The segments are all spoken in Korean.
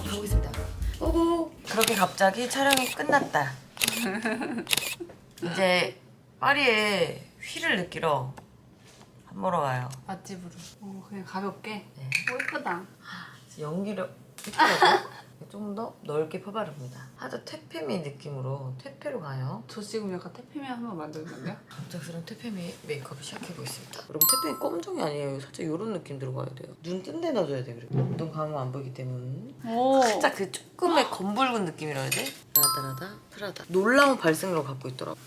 어, 가보겠습니다. 오고. 그렇게 갑자기 촬영이 끝났다. 이제 파리에 휘를 느끼러 밥 먹으러 가요. 맛집으로. 오, 그냥 가볍게. 네. 오, 예쁘다. 아, 연기력. 좀 더 넓게 펴바릅니다. 하도 퇴폐미 느낌으로 퇴폐로 가요. 저 지금 약간 태피미 한번 만들었는데요? 갑작스런 퇴폐미 메이크업을 시작해보겠습니다. 여러분 퇴폐미 검정이 아니에요. 살짝 이런 느낌 들어가야 돼요. 눈 뜬 데 놔줘야 돼 그리고. 눈 감으면 안 보이기 때문에. 오. 살짝 그 조금의 검붉은 느낌이라 해야 돼? 라다라다 프라다. 놀라운 발색력을 갖고 있더라고.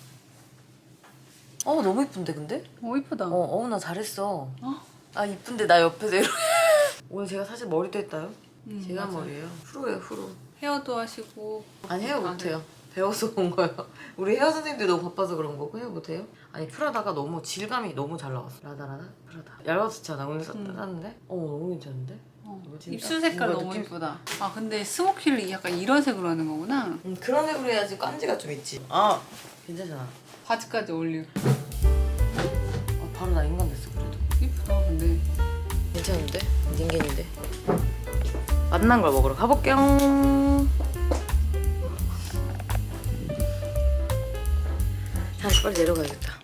어 너무 이쁜데 근데? 오 이쁘다. 어, 어우 나 잘했어. 어? 아 이쁜데 나 옆에서 이렇게. 오늘 제가 사실 머리도 했다요. 음, 제가 맞아요. 머리예요. 프로예요 프로. 헤어도 하시고. 아니 헤어 아, 못해요. 배워서 온 거예요. 우리 헤어 선생님들이 너무 바빠서 그런 거고 헤어 못해요? 아니 프라다가 너무 질감이 너무 잘 나왔어. 라다라다 프라다. 얇아졌잖아 오늘 썼- 음. 샀는데. 어 너무 괜찮은데? 어, 이거 진짜 입술 색깔 뭔가 너무 느낌- 예쁘다. 아 근데 스모키를 약간 이런 색으로 하는 거구나. 음, 그런 색으로 해야지 깐지가 좀 있지. 아 괜찮잖아. 바지까지 어울려. 아, 바로 나 인간 됐어 그래도. 이쁘다 근데. 괜찮은데? 닌겐인데. 맛난 걸 먹으러 가볼게요. 다시 빨리 내려가야겠다.